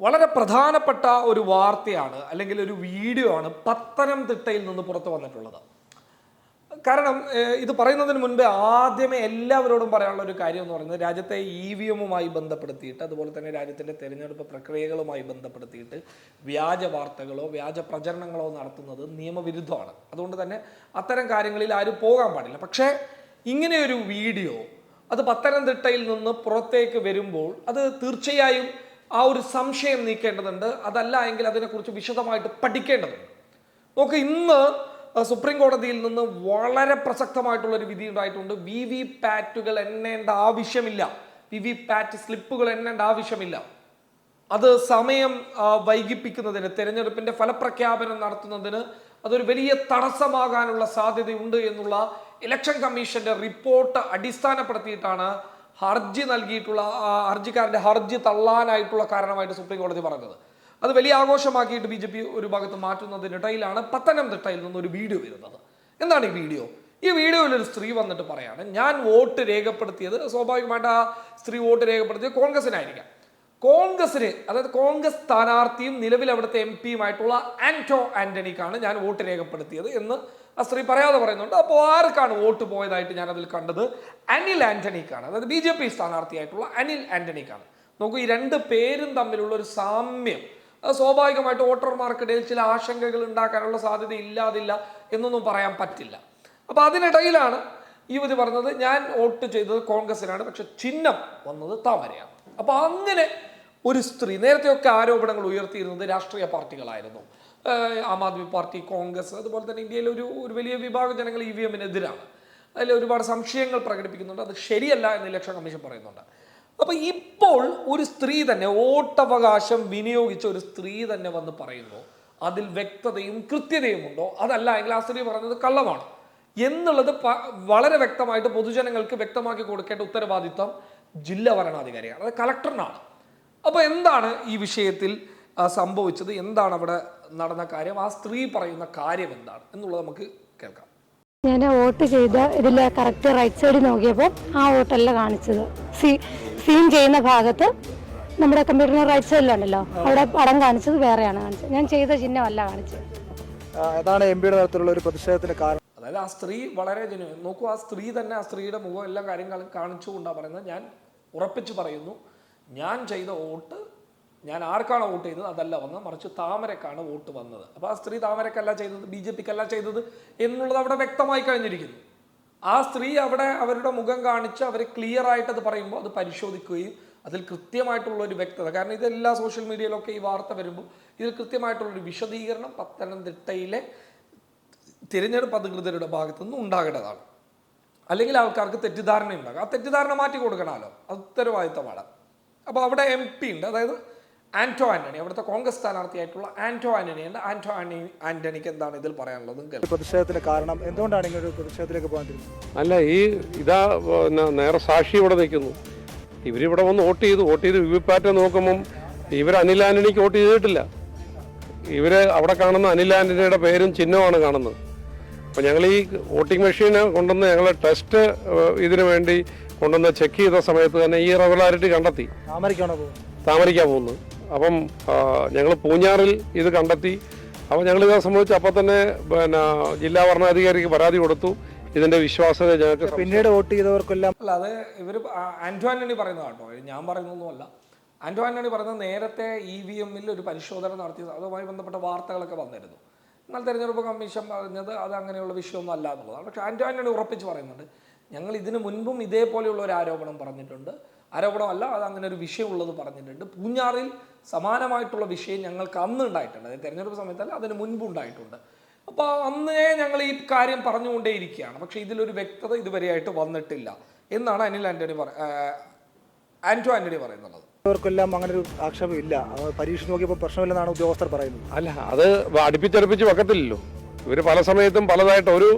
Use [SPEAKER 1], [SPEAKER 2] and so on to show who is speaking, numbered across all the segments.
[SPEAKER 1] വളരെ പ്രധാനപ്പെട്ട ഒരു വാർത്തയാണ് അല്ലെങ്കിൽ ഒരു വീഡിയോ ആണ് പത്തനംതിട്ടയിൽ നിന്ന് പുറത്തു വന്നിട്ടുള്ളത്. കാരണം ഇത് പറയുന്നതിന് മുൻപേ ആദ്യമേ എല്ലാവരോടും പറയാനുള്ള ഒരു കാര്യം എന്ന് പറയുന്നത് രാജ്യത്തെ ഇ വി എമ്മുമായി ബന്ധപ്പെടുത്തിയിട്ട് അതുപോലെ തന്നെ രാജ്യത്തിന്റെ തെരഞ്ഞെടുപ്പ് പ്രക്രിയകളുമായി ബന്ധപ്പെടുത്തിയിട്ട് വ്യാജ വാർത്തകളോ വ്യാജ പ്രചരണങ്ങളോ നടത്തുന്നത് നിയമവിരുദ്ധമാണ്. അതുകൊണ്ട് തന്നെ അത്തരം കാര്യങ്ങളിൽ ആരും പോകാൻ പാടില്ല. പക്ഷേ ഇങ്ങനെയൊരു വീഡിയോ അത് പത്തനംതിട്ടയിൽ നിന്ന് പുറത്തേക്ക് വരുമ്പോൾ അത് തീർച്ചയായും ആ ഒരു സംശയം നീക്കേണ്ടതുണ്ട്. അതല്ല എങ്കിൽ അതിനെക്കുറിച്ച് വിശദമായിട്ട് പഠിക്കേണ്ടതുണ്ട്. നോക്ക് ഇന്ന് സുപ്രീം കോടതിയിൽ നിന്ന് വളരെ പ്രസക്തമായിട്ടുള്ള ഒരു വിധി ഉണ്ടായിട്ടുണ്ട്. വി വി പാറ്റുകൾ എണ്ണേണ്ട ആവശ്യമില്ല. വി വി പാറ്റ് സ്ലിപ്പുകൾ എണ്ണേണ്ട ആവശ്യമില്ല. അത് സമയം വൈകിപ്പിക്കുന്നതിന് തെരഞ്ഞെടുപ്പിന്റെ ഫലപ്രഖ്യാപനം നടത്തുന്നതിന് അതൊരു വലിയ തടസ്സമാകാനുള്ള സാധ്യതയുണ്ട് എന്നുള്ള ഇലക്ഷൻ കമ്മീഷന്റെ റിപ്പോർട്ട് അടിസ്ഥാനപ്പെടുത്തിയിട്ടാണ് ഹർജി നൽകിയിട്ടുള്ള ആ, ഹർജിക്കാരന്റെ ഹർജി തള്ളാനായിട്ടുള്ള കാരണമായിട്ട് സുപ്രീം കോടതി പറഞ്ഞത്. അത് വലിയ ആഘോഷമാക്കിയിട്ട് ബി ജെ പി ഒരു ഭാഗത്ത് മാറ്റുന്നതിനിടയിലാണ് പത്തനംതിട്ടയിൽ നിന്ന് ഒരു വീഡിയോ വരുന്നത്. എന്താണ് ഈ വീഡിയോ? ഈ വീഡിയോയിൽ ഒരു സ്ത്രീ വന്നിട്ട് പറയാണ് ഞാൻ വോട്ട് രേഖപ്പെടുത്തിയത് സ്വാഭാവികമായിട്ട് ആ സ്ത്രീ വോട്ട് രേഖപ്പെടുത്തിയത് കോൺഗ്രസിനായിരിക്കാം. കോൺഗ്രസിന് അതായത് കോൺഗ്രസ് സ്ഥാനാർത്ഥിയും നിലവിൽ അവിടുത്തെ എം പിയുമായിട്ടുള്ള ആന്റോ ആന്റണിക്കാണ് ഞാൻ വോട്ട് രേഖപ്പെടുത്തിയത് എന്ന് ആ സ്ത്രീ പറയാതെ പറയുന്നുണ്ട് അപ്പോൾ ആർക്കാണ് വോട്ട് പോയതായിട്ട് ഞാൻ അതിൽ കണ്ടത്? അനിൽ ആന്റണിക്കാണ്. അതായത് ബി ജെ പി സ്ഥാനാർത്ഥിയായിട്ടുള്ള അനിൽ ആന്റണിക്കാണ്. നോക്കൂ ഈ രണ്ട് പേരും തമ്മിലുള്ള ഒരു സാമ്യം സ്വാഭാവികമായിട്ട് വോട്ടർമാർക്കിടയിൽ ചില ആശങ്കകൾ ഉണ്ടാക്കാനുള്ള സാധ്യത ഇല്ലാതില്ല എന്നൊന്നും പറയാൻ പറ്റില്ല. അപ്പൊ അതിനിടയിലാണ് യുവതി പറഞ്ഞത് ഞാൻ വോട്ട് ചെയ്തത് കോൺഗ്രസിനാണ് പക്ഷെ ചിഹ്നം വന്നത് താമരയാണ്. അപ്പൊ അങ്ങനെ ഒരു സ്ത്രീ നേരത്തെയൊക്കെ ആരോപണങ്ങൾ ഉയർത്തിയിരുന്നത് രാഷ്ട്രീയ പാർട്ടികളായിരുന്നു. ആം ആദ്മി പാർട്ടി കോൺഗ്രസ് അതുപോലെ തന്നെ ഇന്ത്യയിലെ ഒരു ഒരു വലിയ വിഭാഗം ജനങ്ങൾ ഇ വി എമ്മിനെതിരാണ് അതിൽ ഒരുപാട് സംശയങ്ങൾ പ്രകടിപ്പിക്കുന്നുണ്ട്. അത് ശരിയല്ല എന്ന് ഇലക്ഷൻ കമ്മീഷൻ പറയുന്നുണ്ട്. അപ്പൊ ഇപ്പോൾ ഒരു സ്ത്രീ തന്നെ വോട്ടവകാശം വിനിയോഗിച്ച ഒരു സ്ത്രീ തന്നെ വന്ന് പറയുന്നു അതിൽ വ്യക്തതയും കൃത്യതയും ഉണ്ടോ? അതല്ല എങ്കിൽ ആ സ്ത്രീ പറഞ്ഞത് കള്ളമാണ്. എന്നുള്ളത് വളരെ വ്യക്തമായിട്ട് പൊതുജനങ്ങൾക്ക് വ്യക്തമാക്കി കൊടുക്കേണ്ട ഉത്തരവാദിത്വം ജില്ലാ ഭരണാധികാരിയാണ്. അത് കളക്ടറിനാണ് അപ്പോൾ എന്താണ് ഈ വിഷയത്തിൽ സംഭവിച്ചത് എന്താണ് അവിടെ നടന്ന കാര്യം ആ സ്ത്രീ പറയുന്ന കാര്യം എന്താണ് എന്നുള്ളത് നമുക്ക് കേൾക്കാം.
[SPEAKER 2] ഞാൻ വോട്ട് ചെയ്ത് ഇതിൽ കറക്റ്റ് റൈറ്റ് സൈഡിൽ നോക്കിയപ്പോൾ ആ വോട്ടല്ല കാണിച്ചത്. സീ സീൻ ചെയ്യുന്ന ഭാഗത്ത് നമ്മുടെ കമ്പ്യൂട്ടറിന് റൈറ്റ് സൈഡിലുണ്ടല്ലോ അവിടെ പടം കാണിച്ചത് വേറെയാണ് കാണിച്ചത്. ഞാൻ ചെയ്ത ചിഹ്നമല്ല കാണിച്ചത്.
[SPEAKER 3] ആ, അതാണ് എം പിയുടെ തരത്തിലുള്ള ഒരു പ്രതിഷേധത്തിന് കാരണം.
[SPEAKER 1] അതായത് ആ സ്ത്രീ വളരെ ജനു നോക്കൂ ആ സ്ത്രീ തന്നെ ആ സ്ത്രീയുടെ മുഖം എല്ലാ കാര്യങ്ങളും കാണിച്ചുകൊണ്ടാണ് പറയുന്നത്. ഞാൻ ഉറപ്പിച്ചു പറയുന്നു ഞാൻ ചെയ്ത വോട്ട് ഞാൻ ആർക്കാണ് വോട്ട് ചെയ്തത്? അതല്ല വന്നത് മറിച്ച് താമരക്കാണ് വോട്ട് വന്നത്. അപ്പോൾ ആ സ്ത്രീ താമരക്കല്ല ചെയ്തത് ബി ജെ പിക്കല്ല ചെയ്തത് എന്നുള്ളത് അവിടെ വ്യക്തമായി കഴിഞ്ഞിരിക്കുന്നു. ആ സ്ത്രീ അവിടെ അവരുടെ മുഖം കാണിച്ച് അവർ ക്ലിയർ ആയിട്ട് അത് പറയുമ്പോൾ അത് പരിശോധിക്കുകയും അതിൽ കൃത്യമായിട്ടുള്ള ഒരു വ്യക്തത കാരണം ഇതെല്ലാ സോഷ്യൽ മീഡിയയിലൊക്കെ ഈ വാർത്ത വരുമ്പോൾ ഇതിൽ കൃത്യമായിട്ടുള്ള ഒരു വിശദീകരണം പത്തനംതിട്ടയിലെ തിരഞ്ഞെടുപ്പ് അധികൃതരുടെ ഭാഗത്തു നിന്ന് ഉണ്ടാകേണ്ടതാണ്. അല്ലെങ്കിൽ ആൾക്കാർക്ക് തെറ്റിദ്ധാരണ ഉണ്ടാകും ആ തെറ്റിദ്ധാരണ മാറ്റി കൊടുക്കണമല്ലോ. അത് ഉത്തരവാദിത്തമാണ്. അപ്പോൾ അവിടെ എം പി ഉണ്ട്. അതായത് ആന്റോ ആന്റണി അവിടുത്തെ കോൺഗ്രസ് സ്ഥാനാർത്ഥിയായിട്ടുള്ള ആന്റോ ആന്റണി ഉണ്ട് ആന്റോ ആന്റണി ആന്റണിക്ക് എന്താണ് ഇതിൽ പറയാനുള്ളത്
[SPEAKER 3] പ്രതിഷേധത്തിന് കാരണം എന്തുകൊണ്ടാണ് ഇങ്ങനെ ഒരു പ്രതിഷേധത്തിലേക്ക് പോകാൻ
[SPEAKER 4] അല്ല ഈ ഇതാ നേരെ സാക്ഷി ഇവിടെ നിൽക്കുന്നു ഇവരിവിടെ വന്ന് വോട്ട് ചെയ്തു വോട്ട് ചെയ്ത് വി പാറ്റ് നോക്കുമ്പം ഇവർ അനിൽ ആന്റണിക്ക് വോട്ട് ചെയ്തിട്ടില്ല ഇവർ അവിടെ കാണുന്ന അനിൽ ആന്റണിയുടെ പേരും ചിഹ്നമാണ് കാണുന്നത് അപ്പോൾ ഞങ്ങൾ ഈ വോട്ടിംഗ് മെഷീൻ കൊണ്ടുവന്ന് ഞങ്ങൾ ടെസ്റ്റ് ഇതിനു വേണ്ടി കൊണ്ടുവന്ന് ചെക്ക് ചെയ്ത സമയത്ത് തന്നെ ഈ റെഗുലാരിറ്റി കണ്ടെത്തി
[SPEAKER 3] താമരയ്ക്കാണോ പോകുന്നത്
[SPEAKER 4] പോകുന്നത് അപ്പം ഞങ്ങൾ പൂഞ്ഞാറിൽ ഇത് കണ്ടെത്തി. അപ്പോൾ ഞങ്ങൾ ഇത് സംബന്ധിച്ച് അപ്പം തന്നെ പിന്നെ ജില്ലാ ഭരണാധികാരിക്ക് പരാതി കൊടുത്തു. ഇതിന്റെ വിശ്വാസത ഞങ്ങൾക്ക്
[SPEAKER 3] പിന്നീട് വോട്ട് ചെയ്തവർക്കെല്ലാം
[SPEAKER 1] അല്ല അത് ഇവർ ആന്റോ ആന്റണി പറയുന്നത് കേട്ടോ. ഞാൻ പറയുന്നൊന്നുമല്ല ആന്റോ ആന്റണി പറയുന്നത് നേരത്തെ ഇ വി എമ്മിൽ ഒരു പരിശോധന നടത്തി. അതുമായി ബന്ധപ്പെട്ട വാർത്തകളൊക്കെ വന്നിരുന്നു. എന്നാൽ തെരഞ്ഞെടുപ്പ് കമ്മീഷൻ പറഞ്ഞത് അത് അങ്ങനെയുള്ള വിഷയമൊന്നും അല്ല എന്നുള്ളതാണ്. പക്ഷേ ആന്റോ ആന്റണി ഉറപ്പിച്ച് പറയുന്നുണ്ട് ഞങ്ങൾ ഇതിനു മുൻപും ഇതേപോലെയുള്ള ഒരു ആരോപണം പറഞ്ഞിട്ടുണ്ട്. ആരോപണമല്ല അത് അങ്ങനെ ഒരു വിഷയമുള്ളത് പറഞ്ഞിട്ടുണ്ട്. പൂഞ്ഞാറിൽ സമാനമായിട്ടുള്ള വിഷയം ഞങ്ങൾക്ക് അന്ന് ഉണ്ടായിട്ടുണ്ട്. അതായത് തെരഞ്ഞെടുപ്പ് സമയത്തല്ല അതിന് മുൻപ് ഉണ്ടായിട്ടുണ്ട്. അപ്പോൾ അന്നേ ഞങ്ങൾ ഈ കാര്യം പറഞ്ഞുകൊണ്ടേയിരിക്കുകയാണ്. പക്ഷേ ഇതിലൊരു വ്യക്തത ഇതുവരെയായിട്ട് വന്നിട്ടില്ല എന്നാണ് അനിൽ ആന്റണി പറ ആന്റോ ആന്റോ ആന്റണി പറയുന്നത്.
[SPEAKER 3] ർക്കെല്ലാം അങ്ങനെ ഒരു ആക്ഷേപം ഇല്ല. അത് പരീക്ഷ നോക്കിയപ്പോൾ പ്രശ്നമില്ലെന്നാണ് ഉദ്യോഗസ്ഥർ പറയുന്നത്.
[SPEAKER 4] അല്ല അത് അടുപ്പിച്ചടുപ്പിച്ച് വെക്കത്തില്ലല്ലോ. ഇവർ പല സമയത്തും പലതായിട്ട് ഒരു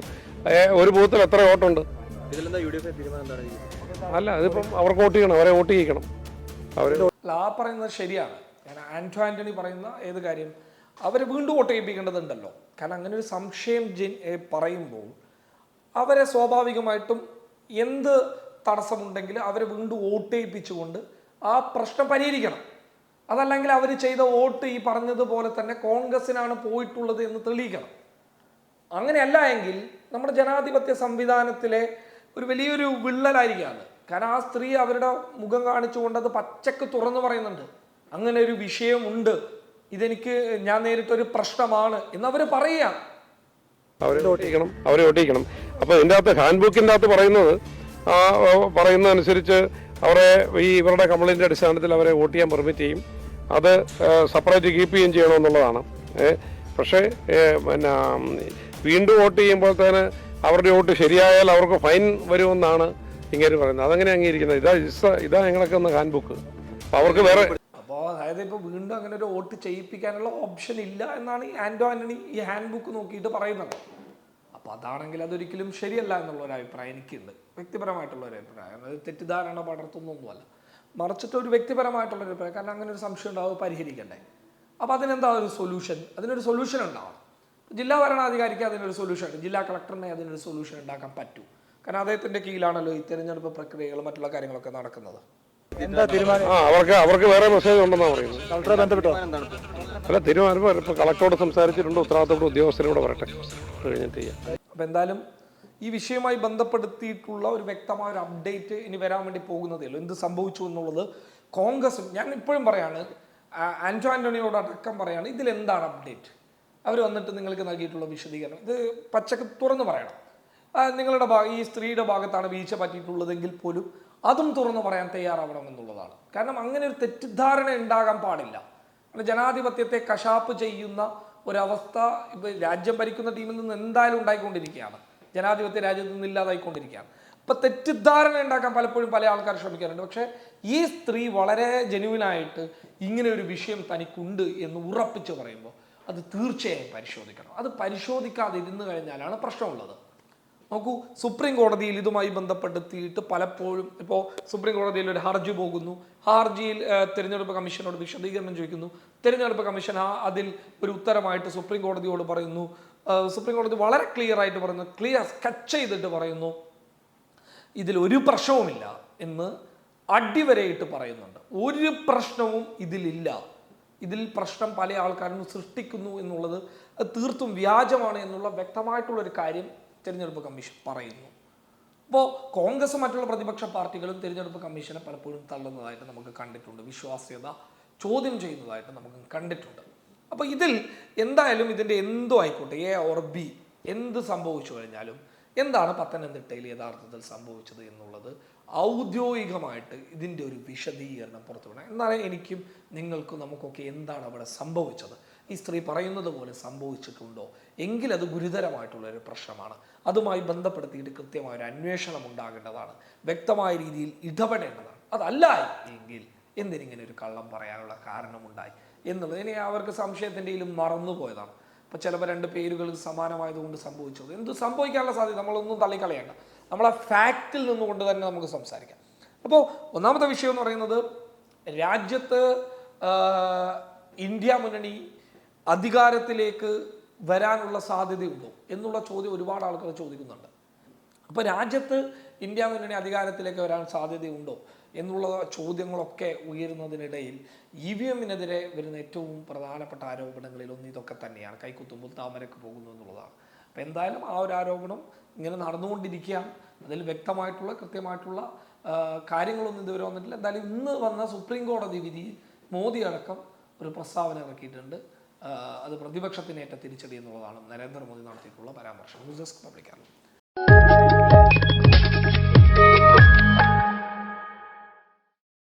[SPEAKER 4] ഒരു ബൂത്തിൽ എത്ര വോട്ടുണ്ട്. അല്ല അതിപ്പം അവർക്ക് വോട്ട് ചെയ്യണം അവരെ വോട്ട് ചെയ്യിക്കണം. അവർ
[SPEAKER 1] ആ പറയുന്നത് ശരിയാണ്. കാരണം ആന്റോ ആന്റണി പറയുന്ന ഏത് കാര്യം അവരെ വീണ്ടും വോട്ട് കാരണം അങ്ങനെ ഒരു സംശയം ജൻ- പറയുമ്പോൾ അവരെ സ്വാഭാവികമായിട്ടും എന്ത് തടസ്സമുണ്ടെങ്കിൽ അവരെ വീണ്ടും വോട്ട് ആ പ്രശ്നം പരിഹരിക്കണം. അതല്ലെങ്കിൽ അവർ ചെയ്ത വോട്ട് ഈ പറഞ്ഞതുപോലെ തന്നെ കോൺഗ്രസിനാണ് പോയിട്ടുള്ളത് എന്ന് തെളിയിക്കണം. അങ്ങനെയല്ല എങ്കിൽ നമ്മുടെ ജനാധിപത്യ സംവിധാനത്തിലെ ഒരു വലിയൊരു വിള്ളലായിരിക്കുകയാണ്. കാരണം ആ സ്ത്രീ അവരുടെ മുഖം കാണിച്ചുകൊണ്ട് അത് പച്ചക്ക് തുറന്നു പറയുന്നുണ്ട്. അങ്ങനെ ഒരു വിഷയമുണ്ട്. ഇതെനിക്ക് ഞാൻ നേരിട്ടൊരു പ്രശ്നമാണ് എന്ന് പറയാം
[SPEAKER 4] അവരെ ഓട്ടിക്കണം അവരെ ഓട്ടിക്കണം. അപ്പോൾ അകത്ത് ഹാൻഡ് ബുക്കിന്റെ അകത്ത് പറയുന്നത് പറയുന്നതനുസരിച്ച് അവരെ ഈ ഇവരുടെ കംപ്ലൈന്റ് അടിസ്ഥാനത്തിൽ അവരെ വോട്ട് ചെയ്യാൻ പെർമിറ്റ് ചെയ്യും. അത് സെപ്പറേറ്റ് കീപ്പ് ചെയ്യുകയും ചെയ്യണമെന്നുള്ളതാണ്. പക്ഷേ പിന്നെ വീണ്ടും വോട്ട് ചെയ്യുമ്പോഴത്തേന് അവരുടെ വോട്ട് ശരിയായാൽ അവർക്ക് ഫൈൻ വരുമെന്നാണ് ഇങ്ങനെ പറയുന്നത്. അതങ്ങനെ അംഗീകരിക്കുന്നത്. ഇതാ ഇതാ ഞങ്ങളൊക്കെ ഒന്ന് ഹാൻഡ് ബുക്ക് അവർക്ക് വേറെ
[SPEAKER 1] അതായത് ഇപ്പോൾ വീണ്ടും അങ്ങനെ ഒരു വോട്ട് ചെയ്യിപ്പിക്കാനുള്ള ഓപ്ഷൻ ഇല്ല എന്നാണ് ഈ ആൻഡോ ആന്റണി ഈ ഹാൻഡ് ബുക്ക് നോക്കിയിട്ട് പറയുന്നത്. അപ്പോൾ അതാണെങ്കിൽ അതൊരിക്കലും ശരിയല്ല എന്നുള്ള ഒരു അഭിപ്രായം എനിക്കുണ്ട്. വ്യക്തിപരമായിട്ടുള്ള ഒരു അഭിപ്രായം. അത് തെറ്റിദ്ധാരണ പടർത്തുന്നൊന്നുമല്ല. മറിച്ചിട്ട് ഒരു വ്യക്തിപരമായിട്ടുള്ള ഒരു അഭിപ്രായം. കാരണം അങ്ങനെ ഒരു സംശയം ഉണ്ടാവും പരിഹരിക്കണ്ടേ. അപ്പോൾ അതിനെന്താ ഒരു സൊല്യൂഷൻ അതിനൊരു സൊല്യൂഷൻ ഉണ്ടാവണം. ജില്ലാ ഭരണാധികാരിക്ക് അതിനൊരു സൊല്യൂഷൻ ജില്ലാ കളക്ടറിനെ അതിനൊരു സൊല്യൂഷൻ ഉണ്ടാക്കാൻ പറ്റൂ. കാരണം അദ്ദേഹത്തിന്റെ കീഴിലാണല്ലോ ഈ തിരഞ്ഞെടുപ്പ് പ്രക്രിയകളും മറ്റുള്ള കാര്യങ്ങളൊക്കെ നടക്കുന്നത്.
[SPEAKER 4] ആ അവർക്ക് അവർക്ക് വേറെ മെസ്സേജ് ഉണ്ടെന്നാണ് പറയുന്നത്.
[SPEAKER 3] ബന്ധപ്പെട്ടോ?
[SPEAKER 4] അല്ല തീരുമാനം ഇപ്പൊ കളക്ടറോട് സംസാരിച്ചിട്ടുണ്ട് ഉത്തരവാദിത്തപ്പെട്ട ഉദ്യോഗസ്ഥരോട് പറയട്ടെ കഴിഞ്ഞിട്ട് ചെയ്യാം.
[SPEAKER 1] അപ്പം എന്തായാലും ഈ വിഷയവുമായി ബന്ധപ്പെടുത്തിയിട്ടുള്ള ഒരു വ്യക്തമായ ഒരു അപ്ഡേറ്റ് ഇനി വരാൻ വേണ്ടി പോകുന്നതേ ഉള്ളൂ. എന്ത് സംഭവിച്ചു എന്നുള്ളത് കോൺഗ്രസും ഞാൻ ഇപ്പോഴും പറയാണ് ആന്റോ ആന്റണിയോട് അടക്കം പറയാണ് ഇതിൽ എന്താണ് അപ്ഡേറ്റ് അവർ വന്നിട്ട് നിങ്ങൾക്ക് നൽകിയിട്ടുള്ള വിശദീകരണം. ഇത് പച്ചക്ക് തുറന്നു പറയണം. നിങ്ങളുടെ ഭാഗം ഈ സ്ത്രീയുടെ ഭാഗത്താണ് വീഴ്ച പറ്റിയിട്ടുള്ളതെങ്കിൽ പോലും അതും തുറന്നു പറയാൻ തയ്യാറാവണം എന്നുള്ളതാണ്. കാരണം അങ്ങനെ ഒരു തെറ്റിദ്ധാരണ ഉണ്ടാകാൻ പാടില്ല. ജനാധിപത്യത്തെ കശാപ്പ് ചെയ്യുന്ന ഒരവസ്ഥ ഇപ്പൊ രാജ്യം ഭരിക്കുന്ന ടീമിൽ നിന്ന് എന്തായാലും ഉണ്ടായിക്കൊണ്ടിരിക്കുകയാണ്. ജനാധിപത്യ രാജ്യത്ത് നിന്ന് ഇല്ലാതായിക്കൊണ്ടിരിക്കുകയാണ്. അപ്പൊ തെറ്റിദ്ധാരണ ഉണ്ടാക്കാൻ പലപ്പോഴും പല ആൾക്കാർ ശ്രമിക്കാറുണ്ട്. പക്ഷേ ഈ സ്ത്രീ വളരെ ജനുവിനായിട്ട് ഇങ്ങനെ ഒരു വിഷയം തനിക്കുണ്ട് എന്ന് ഉറപ്പിച്ച് പറയുമ്പോൾ അത് തീർച്ചയായും പരിശോധിക്കണം. അത് പരിശോധിക്കാതിരുന്നു കഴിഞ്ഞാലാണ് പ്രശ്നമുള്ളത്. നോക്കൂ സുപ്രീം കോടതിയിൽ ഇതുമായി ബന്ധപ്പെടുത്തിയിട്ട് പലപ്പോഴും ഇപ്പോൾ സുപ്രീം കോടതിയിൽ ഒരു ഹർജി പോകുന്നു. ഹർജിയിൽ തിരഞ്ഞെടുപ്പ് കമ്മീഷനോട് വിശദീകരണം ചോദിക്കുന്നു. തിരഞ്ഞെടുപ്പ് കമ്മീഷൻ അതിൽ ഒരു ഉത്തരമായിട്ട് സുപ്രീം കോടതിയോട് പറയുന്നു. സുപ്രീം കോടതി വളരെ ക്ലിയർ ആയിട്ട് പറയുന്നു. ക്ലിയർ സ്കച്ച് ചെയ്തിട്ട് പറയുന്നു. ഇതിൽ ഒരു പ്രശ്നവുമില്ല എന്ന് അടിവരയിട്ട് പറയുന്നുണ്ട്. ഒരു പ്രശ്നവും ഇതിലില്ല. ഇതിൽ പ്രശ്നം പല ആൾക്കാരും സൃഷ്ടിക്കുന്നു എന്നുള്ളത് തീർത്തും വ്യാജമാണ് എന്നുള്ള വ്യക്തമായിട്ടുള്ള ഒരു കാര്യം തിരഞ്ഞെടുപ്പ് കമ്മീഷൻ പറയുന്നു. അപ്പോൾ കോൺഗ്രസ് മറ്റുള്ള പ്രതിപക്ഷ പാർട്ടികളും തിരഞ്ഞെടുപ്പ് കമ്മീഷനെ പലപ്പോഴും തള്ളുന്നതായിട്ട് നമുക്ക് കണ്ടിട്ടുണ്ട്. വിശ്വാസ്യത ചോദ്യം ചെയ്യുന്നതായിട്ട് നമുക്ക് കണ്ടിട്ടുണ്ട്. അപ്പോൾ ഇതിൽ എന്തായാലും ഇതിന്റെ എന്തോ ആയിക്കോട്ടെ എ ഓർ ബി എന്ത് സംഭവിച്ചു കഴിഞ്ഞാലും എന്താണ് പത്തനംതിട്ടയിൽ യഥാർത്ഥത്തിൽ സംഭവിച്ചത് എന്നുള്ളത് ഔദ്യോഗികമായിട്ട് ഇതിന്റെ ഒരു വിശദീകരണം പുറത്തു വിടണം എന്നാലേ എനിക്കും നിങ്ങൾക്കും നമുക്കൊക്കെ എന്താണ് അവിടെ സംഭവിച്ചത്? ഈ സ്ത്രീ പറയുന്നത് പോലെ സംഭവിച്ചിട്ടുണ്ടോ? എങ്കിൽ അത് ഗുരുതരമായിട്ടുള്ള ഒരു പ്രശ്നമാണ്. അതുമായി ബന്ധപ്പെടുത്തിയിട്ട് കൃത്യമായ ഒരു അന്വേഷണം ഉണ്ടാകേണ്ടതാണ്. വ്യക്തമായ രീതിയിൽ ഇടപെടേണ്ടതാണ്. അതല്ല എങ്കിൽ എന്തിനിങ്ങനെ ഒരു കള്ളം പറയാനുള്ള കാരണമുണ്ടായി എന്നുള്ളത് ഇനി അവർക്ക് സംശയത്തിന്റെയിലും മറന്നുപോയതാണ്. അപ്പോൾ ചിലപ്പോൾ രണ്ട് പേരുകൾ സമാനമായതുകൊണ്ട് സംഭവിച്ചത്. എന്ത് സംഭവിക്കാനുള്ള സാധ്യത? നമ്മളൊന്നും തള്ളിക്കളയണ്ട. ആ ഫാക്റ്റിൽ നിന്നുകൊണ്ട് തന്നെ നമുക്ക് സംസാരിക്കാം. അപ്പോൾ ഒന്നാമത്തെ വിഷയം എന്ന് പറയുന്നത് രാജ്യത്ത് ഇന്ത്യ മുന്നണി അധികാരത്തിലേക്ക് വരാനുള്ള സാധ്യതയുണ്ടോ എന്നുള്ള ചോദ്യം ഒരുപാട് ആൾക്കാർ ചോദിക്കുന്നുണ്ട്. അപ്പോൾ രാജ്യത്ത് ഇന്ത്യ മുന്നണി അധികാരത്തിലേക്ക് വരാൻ സാധ്യതയുണ്ടോ എന്നുള്ള ചോദ്യങ്ങളൊക്കെ ഉയരുന്നതിനിടയിൽ ഇ വി എമ്മിനെതിരെ വരുന്ന ഏറ്റവും പ്രധാനപ്പെട്ട ആരോപണങ്ങളിൽ ഒന്ന് ഇതൊക്കെ തന്നെയാണ്. കൈക്കുത്തുമ്പോൾ താമരക്ക് പോകുന്നു എന്നുള്ളതാണ്. അപ്പോൾ എന്തായാലും ആ ഒരു ആരോപണം ഇങ്ങനെ നടന്നുകൊണ്ടിരിക്കുകയാണ്. അതിൽ വ്യക്തമായിട്ടുള്ള കൃത്യമായിട്ടുള്ള കാര്യങ്ങളൊന്നും ഇതുവരെ വന്നിട്ടില്ല. എന്തായാലും ഇന്ന് വന്ന സുപ്രീം കോടതി വിധി മോദി അടക്കം ഒരു പ്രസ്താവന ഇറക്കിയിട്ടുണ്ട്. അത് പ്രതിപക്ഷത്തിനേറ്റ തിരിച്ചടി എന്നുള്ളതാണ് നരേന്ദ്രമോദി നടത്തിയിട്ടുള്ള പരാമർശം. News desk പബ്ലിക്കാണ്